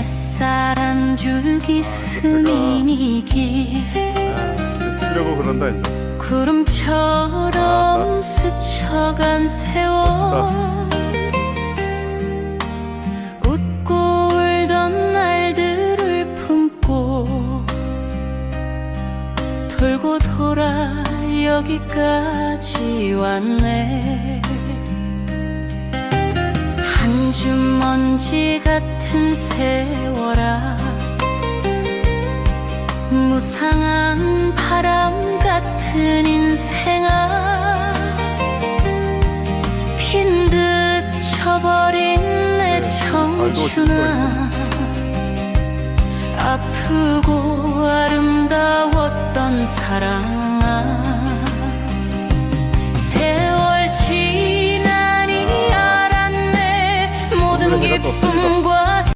햇살 한 줄기 스민이 길. 뛰려고 그런다 이제. 구름처럼 스쳐간 세월. 웃고 울던 날들을 품고 돌고 돌아 여기까지 왔네 먼지 같은 세월아 무상한 바람 같은 인생아 빈 듯 쳐버린 내 청춘아 아프고 아름다웠던 사랑 ありがと。